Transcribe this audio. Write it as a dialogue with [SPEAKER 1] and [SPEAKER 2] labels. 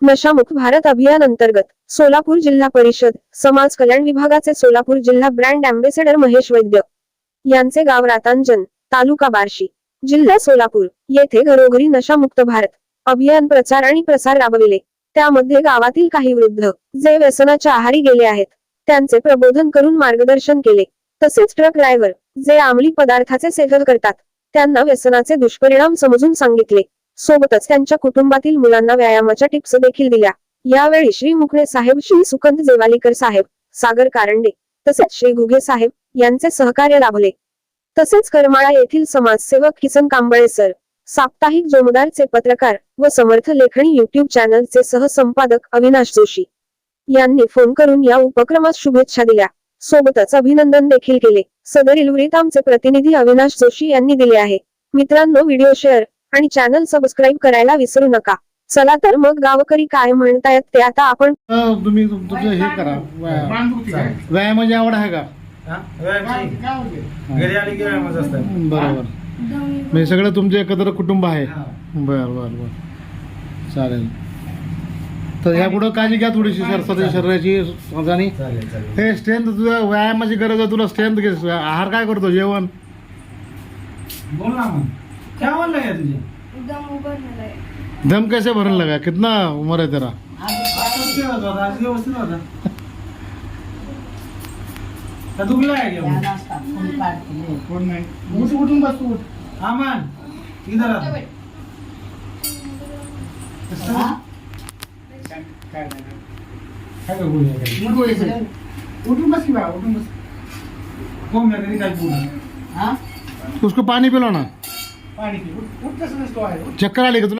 [SPEAKER 1] नशामुक्त भारत अभियान अंतर्गत सोलापूर जिल्हा परिषद समाज कल्याण विभागाचे सोलापूर जिल्हा ब्रँड अँबेसेडर महेश वैद्य यांचे गाव रातांजन तालुका बार्शी जिल्हा सोलापूर येथे घरोघरी नशामुक्त भारत अभियान प्रचार आणि प्रसार राबविले. त्यामध्ये गावातील काही वृद्ध जे व्यसनाच्या आहारी गेले आहेत त्यांचे प्रबोधन करून मार्गदर्शन केले. तसेच ट्रक ड्रायव्हर जे अंमली पदार्थाचे सेवन करतात त्यांना व्यसनाचे दुष्परिणाम समजून सांगितले. सोबतच त्यांच्या कुटुंबातील मुलांना व्यायामाच्या टिप्स देखील दिल्या. यावेळी श्री मुकणे साहेब श्री सुकंद जेवालीकर साहेब सागर कारंडे तसेच श्री घुगे साहेब यांचे सहकार्य लाभले. तसेच करमाळा येथील समाजसेवक किसन कांबळे सर साप्ताहिक जोमदारचे पत्रकार व समर्थ लेखणी युट्यूब चॅनलचे सहसंपादक अविनाश जोशी यांनी फोन करून या उपक्रमास शुभेच्छा दिल्या. सोबतच अभिनंदन देखील केले. सदरील वृत्त आमचे प्रतिनिधी अविनाश जोशी यांनी दिले आहे. मित्रांनो व्हिडिओ शेअर आणि चॅनल सबस्क्राईब करायला विसरू नका. चला तर मग गावकरी काय म्हणतायत ते आता आपण
[SPEAKER 2] तुम्ही तुम- तुमचं हे करा. व्यायाम. व्यायामाची आवड आहे का?
[SPEAKER 3] व्यायाम घरी आली की व्यायामच असतात
[SPEAKER 2] बरोबर. म्हणजे सगळं तुमचं एकत्र कुटुंब आहे. बर बर बर. चालेल. तर ह्या पुढं काळजी घ्या थोडीशी सर स्वतःच्या शरीराची आणि हे स्ट्रेंथ तुझ्या व्यायामाची गरज आहे तुला स्ट्रेंथ घे. आहार काय करतो? जेवण?
[SPEAKER 3] बोल ना काय म्हणलं का तुझे?
[SPEAKER 4] दम
[SPEAKER 2] कैसे भरने लगा? कितना उम्र है तेरा?
[SPEAKER 3] आज केला होता आज व्यवस्थित होता का दुखला आहे का कोण नाही उठ उठून बस तू उठ। आमान इधर आ। काय नाही काय का गोळी आहे काय? उठून बस की बा उठून बस। कोण नाही घरी काय पूर्ण
[SPEAKER 2] उसको पानी पिलो ना
[SPEAKER 3] पाणी पी उठ उठ नसतो आहे
[SPEAKER 2] चक्कर आले का तुला?